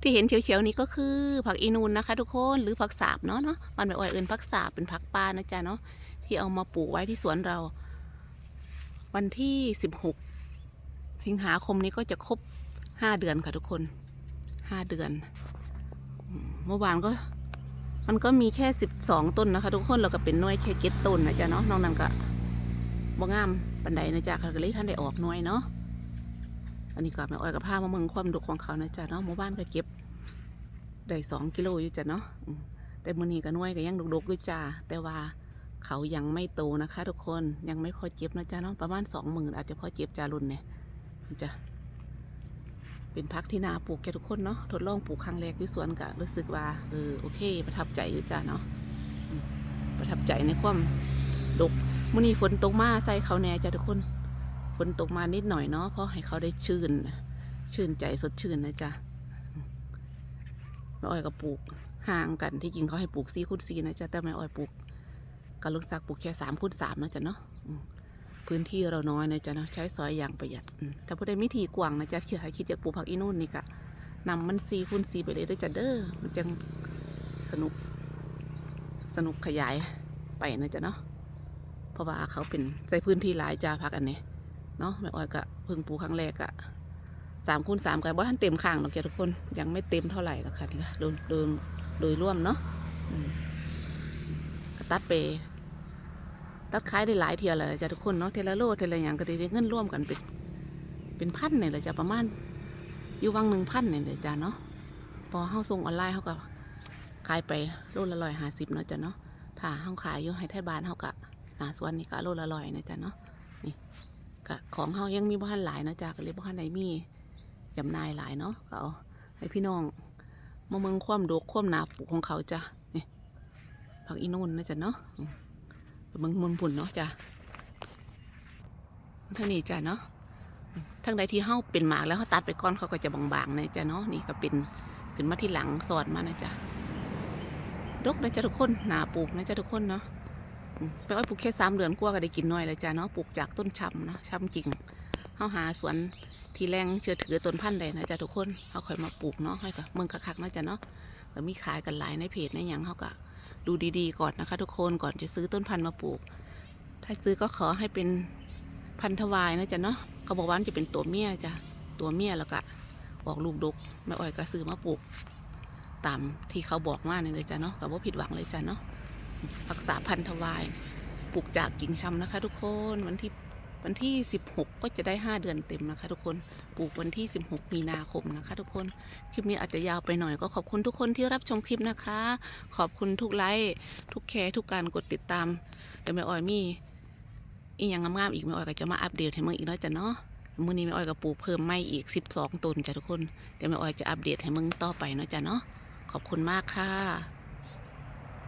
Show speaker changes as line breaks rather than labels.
ที่เห็นเขียวๆนี้ก็คือผักอีนูนนะคะ ทุกคนหรือผักสาบเนาะเนาะมันไปอ่อยเอินผักสาบเป็นผักป่านะจ๊ะเนาะที่เอามาปลูกไว้ที่สวนเรา วันที่สิบหกสิงหาคมนี้ก็จะครบห้าเดือนค่ะทุกคนห้าเดือน เมื่อวานก็ มันก็มีแค่สิบสองต้นนะคะ ทุกคนเราก็เป็นน้อยแค่เจ็ดต้นนะจ๊ะเนาะนอกนั้นก็บ่งามปันใดนะจ๊ะค่ะก็เลยท่านได้ออกน้อยเนาะ นนี้ก็แม่อ้อยกับผ้ามาเมืองความดกของเขานะจ๊ะเนาะหมู่บ้านก็เก็บได้สองกิโลอยู่จ้ะเนาะแต่มือนี้ก็น้อยก็ยังดกๆอยู่จ้าแต่ว่าเขายังไม่โตนะคะ ทุกคนยังไม่พอเจ็บนะจ๊ะเนาะประมาณสองหมื่นอาจจะพอเจ็บจารุนเนี่ยจ้ะเป็นพักที่นาปลูกแกทุกคนเนาะทดลองปลูกครั้งแรกที่สวนก็รู้สึกว่าเออโอเค ประทับใจอยู่จ้ะเนาะประทับใจในความดกมื้อนี้ฝนตกมาใส่เขาแน่จ้ะทุกคน นตกมานิดหน่อยเนาะเพราะให้เขาได้ชื่น ชื่นใจสดชื่นนะจ๊ะแม่อ้อยก็ปลูกห่างกันที่จริงเขาให้ปลูกสี่คูณสี่นะจ๊ะแต่แม่อ้อยปลูกกับลูกซักปลูกแค่สามคูณสามนะจ๊ะเนาะพื้นที่เราน้อยนะจ๊ะเนาะใช้ซอยอย่างประหยัดอืมถ้าผู้ใดมีทีกว้างนะจ๊ะคิดให้คิดอยากปลูกผักอีนู่นนี่ก็นำมันสี่คูณสี่ไปเลยได้อจ้ะเด้อมันจังสนุกสนุกขยายไปนะจ๊ะเนาะเพราะว่าเขาเป็นใช้พื้นที่หลายจ้าพักอันนี้ เนาะแม่อ้อยก็เพิ่งปูครั้งแรกอะสามคูณสามกันว่าท่านเต็มข้างหรอกจ้ะทุกคนยังไม่เต็มเท่าไหร่หรอกค่ะโดยโดยโดยร่วมเนาะตัดไปตัดขายได้หลายเทียเลยจ้ะทุกคนเนาะเทละโลเทละอย่างก็ได้เงินร่วมกันเป็นเป็นพันเนี่ยแหละจ้ะประมาณอยู่วังหนึ่งพันเนี่ยแหละจ้ะเนาะพอเฮาส่งออนไลน์เขาก็ขายไปโลละร้อยห้าสิบเนาะจ้ะเนาะถ้าเฮาขายอยู่ให้ไทยบ้านเฮาก็หาส่วนนี้ก็โลละร้อยนะจ้ะเนาะ ก็ของเฮายังมีบ้านหลายนะจ๊ะก็เลยบ้านไหนมีจำนายหลายเนาะเอาให้พี่น้องมาเมืองความดกความหนาปลูกของเขาจ้ะนี่ผักอีนนนะจ๊ะเนาะเมืองมืองปุ่นเนาะจ้ะท่านี้จ้ะเนาะอืมทางใดที่เฮาเป็นหมากแล้วเขาตัดไปก่อนเขาก็จะบางๆนะจ้ะเนาะนี่ก็เป็นขึ้นมาที่หลังสอดมานะจ๊ะดกนะจ๊ะทุกคนหนาปลูกนะจ๊ะทุกคนเนาะ ไปอ้อยปลูกแค่สามเดือนกว่าก็ได้กินน้อยแล้วจ้ะเนาะปลูกจากต้นชำเนาะชำจริงเขาหาสวนที่แรงเชื่อถือต้นพันธุ์ใดนะจ๊ะทุกคนเขาค่อยมาปลูกเนาะให้กับเมืองคักๆนะจ๊ะเนาะแล้วมีขายกันหลายในเพจในอย่างเขาก็ดูดีๆ ก่อนนะคะ ทุกคนก่อนจะซื้อต้นพันธุ์มาปลูก ถ้าซื้อก็ขอให้เป็นพันธวายนะจ๊ะเนาะเขาบอกว่าจะเป็นตัวเมียจ้ะตัวเมียแล้วก็ออกลูกดกแม่อ้อยก็ซื้อมาปลูกตามที่เขาบอกมาเนี่ยเลยจ้ะเนาะก็บ่ผิดหวังเลยจ้ะเนาะ รักษาพันธวายปลูกจากกิ่งชำนะคะ ทุกคนวันที่วันที่ 16 ก็จะได้ 5 เดือนเต็มนะคะ ทุกคนปลูกวันที่ 16 มีนาคมนะคะ ทุกคนคลิปนี้อาจจะยาวไปหน่อยก็ขอบคุณทุกคนที่รับชมคลิปนะคะ ขอบคุณทุกไลค์ทุกแชร์ทุกการกดติดตามเดี๋ยวแม่อ้อยมีอีกอย่างงามๆอีกแม่อ้อยก็จะมาอัปเดตให้มึงอีกน้อยจ้ะเนาะมื้อนี้แม่อ้อยก็ปลูกเพิ่มไม่อีก 12ต้นจ้ะทุกคนเดี๋ยวแม่อ้อยจะอัปเดตให้มึงต่อไปเนาะจ้ะเนาะขอบคุณมากค่ะ